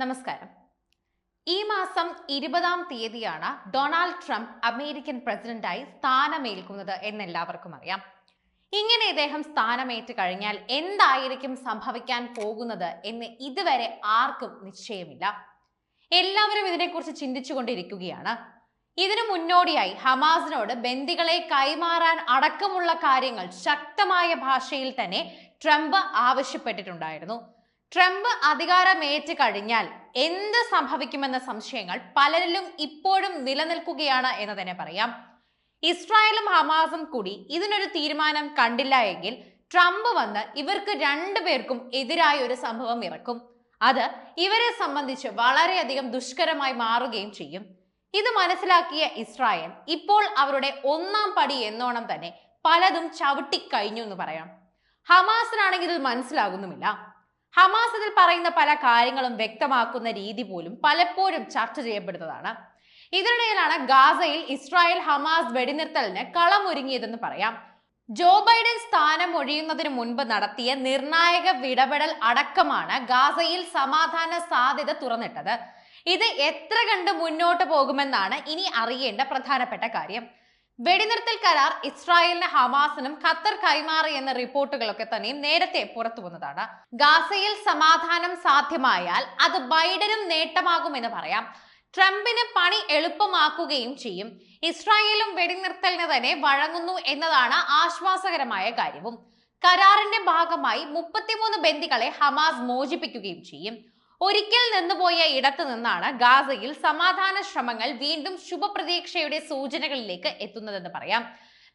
നമസ്കാരം. ഈ മാസം ഇരുപതാം തീയതിയാണ് ഡൊണാൾഡ് ട്രംപ് അമേരിക്കൻ പ്രസിഡന്റായി സ്ഥാനമേൽക്കുന്നത് എന്ന് എല്ലാവർക്കും അറിയാം. ഇങ്ങനെ ഇദ്ദേഹം സ്ഥാനമേറ്റ് കഴിഞ്ഞാൽ എന്തായിരിക്കും സംഭവിക്കാൻ പോകുന്നത് എന്ന് ഇതുവരെ ആർക്കും നിശ്ചയമില്ല. എല്ലാവരും ഇതിനെക്കുറിച്ച് ചിന്തിച്ചുകൊണ്ടിരിക്കുകയാണ്. ഇതിനു മുന്നോടിയായി ഹമാസിനോട് ബന്ദികളെ കൈമാറാൻ അടക്കമുള്ള കാര്യങ്ങൾ ശക്തമായ ഭാഷയിൽ തന്നെ ട്രംപ് ആവശ്യപ്പെട്ടിട്ടുണ്ടായിരുന്നു. ട്രംപ് അധികാരമേറ്റ് കഴിഞ്ഞാൽ എന്ത് സംഭവിക്കുമെന്ന സംശയങ്ങൾ പലരിലും ഇപ്പോഴും നിലനിൽക്കുകയാണ് എന്ന് തന്നെ പറയാം. ഇസ്രായേലും ഹമാസും കൂടി ഇതിനൊരു തീരുമാനം കണ്ടില്ല എങ്കിൽ ട്രംപ് വന്ന് ഇവർക്ക് രണ്ടുപേർക്കും എതിരായ ഒരു സംഭവം ഇറക്കും. അത് ഇവരെ സംബന്ധിച്ച് വളരെയധികം ദുഷ്കരമായി മാറുകയും ചെയ്യും. ഇത് മനസ്സിലാക്കിയ ഇസ്രായേൽ ഇപ്പോൾ അവരുടെ ഒന്നാം പടി എന്നോണം തന്നെ പലതും ചവിട്ടിക്കഴിഞ്ഞു എന്ന് പറയാം. ഹമാസിനാണെങ്കിൽ ഇത് മനസ്സിലാകുന്നുമില്ല. ഹമാസ് അതിൽ പറയുന്ന പല കാര്യങ്ങളും വ്യക്തമാക്കുന്ന രീതി പോലും പലപ്പോഴും ചർച്ച ചെയ്യപ്പെടുന്നതാണ്. ഇതിനിടയിലാണ് ഗാസയിൽ ഇസ്രായേൽ ഹമാസ് വെടിനിർത്തലിന് കളമൊരുങ്ങിയതെന്ന് പറയാം. ജോ ബൈഡൻ സ്ഥാനം ഒഴിയുന്നതിന് മുൻപ് നടത്തിയ നിർണായക വിടപെടൽ അടക്കമാണ് ഗാസയിൽ സമാധാന സാധ്യത തുറന്നിട്ടത്. ഇത് എത്ര കണ്ട് മുന്നോട്ട് പോകുമെന്നാണ് ഇനി അറിയേണ്ട പ്രധാനപ്പെട്ട കാര്യം. വെടിനിർത്തൽ കരാർ ഇസ്രായേലിന് ഹമാസിനും ഖത്തർ കൈമാറി എന്ന റിപ്പോർട്ടുകളൊക്കെ തന്നെയും നേരത്തെ പുറത്തു വന്നതാണ്. ഗാസയിൽ സമാധാനം സാധ്യമായാൽ അത് ബൈഡനും നേട്ടമാകുമെന്ന് പറയാം. ട്രംപിന് പണി എളുപ്പമാക്കുകയും ചെയ്യും. ഇസ്രായേലും വെടിനിർത്തലിന് തന്നെ വഴങ്ങുന്നു എന്നതാണ് ആശ്വാസകരമായ കാര്യവും. കരാറിന്റെ ഭാഗമായി മുപ്പത്തിമൂന്ന് ബന്ദികളെ ഹമാസ് മോചിപ്പിക്കുകയും ചെയ്യും. ഒരിക്കൽ നിന്നുപോയ ഇടത്തു നിന്നാണ് ഗാസയിൽ സമാധാന ശ്രമങ്ങൾ വീണ്ടും ശുഭപ്രതീക്ഷയുടെ സൂചനകളിലേക്ക് എത്തുന്നതെന്ന് പറയാം.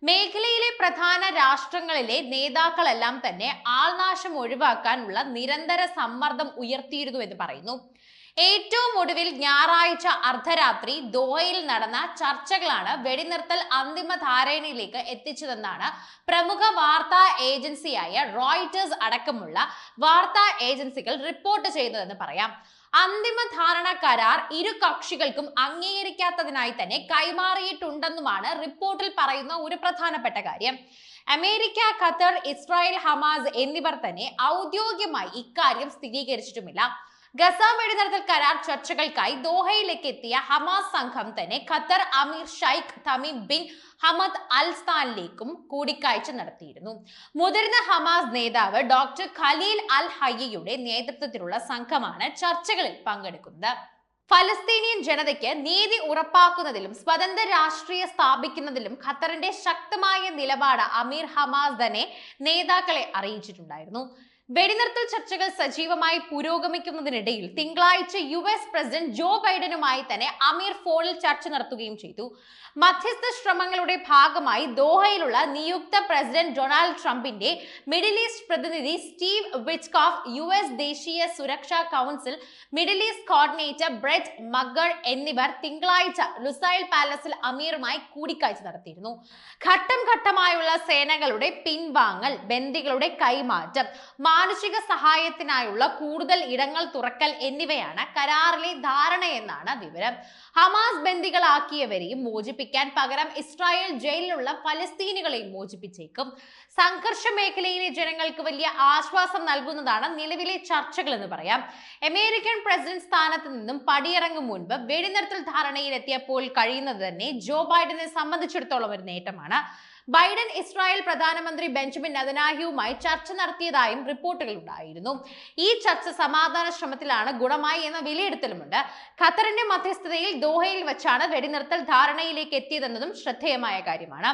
മേഖലയിലെ പ്രധാന രാഷ്ട്രങ്ങളിലെ നേതാക്കളെല്ലാം തന്നെ ആൾനാശം ഒഴിവാക്കാനുള്ള നിരന്തര സമ്മർദ്ദം ഉയർത്തിയിരുന്നു എന്ന് പറയുന്നു. ഏറ്റവും ഒടുവിൽ ഞായറാഴ്ച അർദ്ധരാത്രി ദോഹയിൽ നടന്ന ചർച്ചകളാണ് വെടിനിർത്തൽ അന്തിമ ധാരണയിലേക്ക് എത്തിച്ചതെന്നാണ് പ്രമുഖ വാർത്താ ഏജൻസിയായ റോയിറ്റേഴ്സ് അടക്കമുള്ള വാർത്താ ഏജൻസികൾ റിപ്പോർട്ട് ചെയ്തതെന്ന് പറയാം. അന്തിമ ധാരണ കരാർ ഇരു കക്ഷികൾക്കും അംഗീകരിക്കാത്തതിനായി തന്നെ കൈമാറിയിട്ടുണ്ടെന്നുമാണ് റിപ്പോർട്ടിൽ പറയുന്ന ഒരു പ്രധാനപ്പെട്ട കാര്യം. അമേരിക്ക ഖത്തർ ഇസ്രായേൽ ഹമാസ് എന്നിവർ തന്നെ ഔദ്യോഗികമായി ഇക്കാര്യം സ്ഥിരീകരിച്ചിട്ടുമില്ല. ഗസ വെടിനിർത്തൽ കരാർ ചർച്ചകൾക്കായി ദോഹയിലേക്ക് എത്തിയ ഹമാസ് സംഘം തന്നെ Qatar emir Sheikh Tamim bin Hamad Al സ്ഥാനിലേക്കും കൂടിക്കാഴ്ച നടത്തിയിരുന്നു. മുതിർന്ന ഹമാസ് നേതാവ് ഡോക്ടർ ഖലീൽ അൽ ഹയ്യയുടെ നേതൃത്വത്തിലുള്ള സംഘമാണ് ചർച്ചകളിൽ പങ്കെടുക്കുന്നത്. ഫലസ്തീനിയൻ ജനതയ്ക്ക് നീതി ഉറപ്പാക്കുന്നതിലും സ്വതന്ത്ര രാഷ്ട്രീയ സ്ഥാപിക്കുന്നതിലും ഖത്തറിന്റെ ശക്തമായ നിലപാട് അമീർ ഹമാസ് തന്നെ നേതാക്കളെ അറിയിച്ചിട്ടുണ്ടായിരുന്നു. വെടിനിർത്തൽ ചർച്ചകൾ സജീവമായി പുരോഗമിക്കുന്നതിനിടയിൽ തിങ്കളാഴ്ച യു എസ് പ്രസിഡന്റ് ജോ ബൈഡനുമായി തന്നെ അമീർ ഫോണിൽ ചർച്ച നടത്തുകയും ചെയ്തു. മധ്യസ്ഥ ശ്രമങ്ങളുടെ ഭാഗമായി ദോഹയിലുള്ള നിയുക്ത പ്രസിഡന്റ് ഡൊണാൾഡ് ട്രംപിന്റെ മിഡിൽ ഈസ്റ്റ് പ്രതിനിധി സ്റ്റീവ് വിറ്റ്കോഫ് യു എസ് ദേശീയ സുരക്ഷാ council Middle East coordinator Brett McGurk എന്നിവർ തിങ്കളാഴ്ച ലുസൈൽ പാലസിൽ അമീറുമായി കൂടിക്കാഴ്ച നടത്തിയിരുന്നു. ഘട്ടം ഘട്ടമായുള്ള സേനകളുടെ പിൻവാങ്ങൽ ബന്ദികളുടെ കൈമാറ്റം മാനുഷിക സഹായത്തിനായുള്ള കൂടുതൽ ഇടങ്ങൾ തുറക്കൽ എന്നിവയാണ് കരാറിലെ ധാരണയെന്നാണ് വിവരം. ഹമാസ് ബന്ദികളാക്കിയവരെയും മോചിപ്പിക്കാൻ പകരം ഇസ്രായേൽ ജയിലിലുള്ള ഫലസ്തീനുകളെയും മോചിപ്പിച്ചേക്കും. സംഘർഷ മേഖലയിലെ ജനങ്ങൾക്ക് വലിയ ആശ്വാസം നൽകുന്നതാണ് നിലവിലെ ചർച്ചകൾ എന്ന് പറയാം. അമേരിക്കൻ പ്രസിഡന്റ് സ്ഥാനത്ത് നിന്നും പടിയിറങ്ങും മുൻപ് വെടിനിർത്തൽ ധാരണയിലെത്തിയപ്പോൾ കഴിയുന്നത് തന്നെ ജോ ബൈഡനെ സംബന്ധിച്ചിടത്തോളം ഒരു നേട്ടമാണ്. ബൈഡൻ ഇസ്രായേൽ പ്രധാനമന്ത്രി ബെഞ്ചമിൻ നദനാഹിയുമായി ചർച്ച നടത്തിയതായും റിപ്പോർട്ടുകൾ ഉണ്ടായിരുന്നു. ഈ ചർച്ച സമാധാന ശ്രമത്തിലാണ് ഗുണമായി എന്ന വിലയിരുത്തലുമുണ്ട്. ഖത്തറിന്റെ മധ്യസ്ഥതയിൽ ദോഹയിൽ വെച്ചാണ് വെടിനിർത്തൽ ധാരണയിലേക്ക് എത്തിയതെന്നതും ശ്രദ്ധേയമായ കാര്യമാണ്.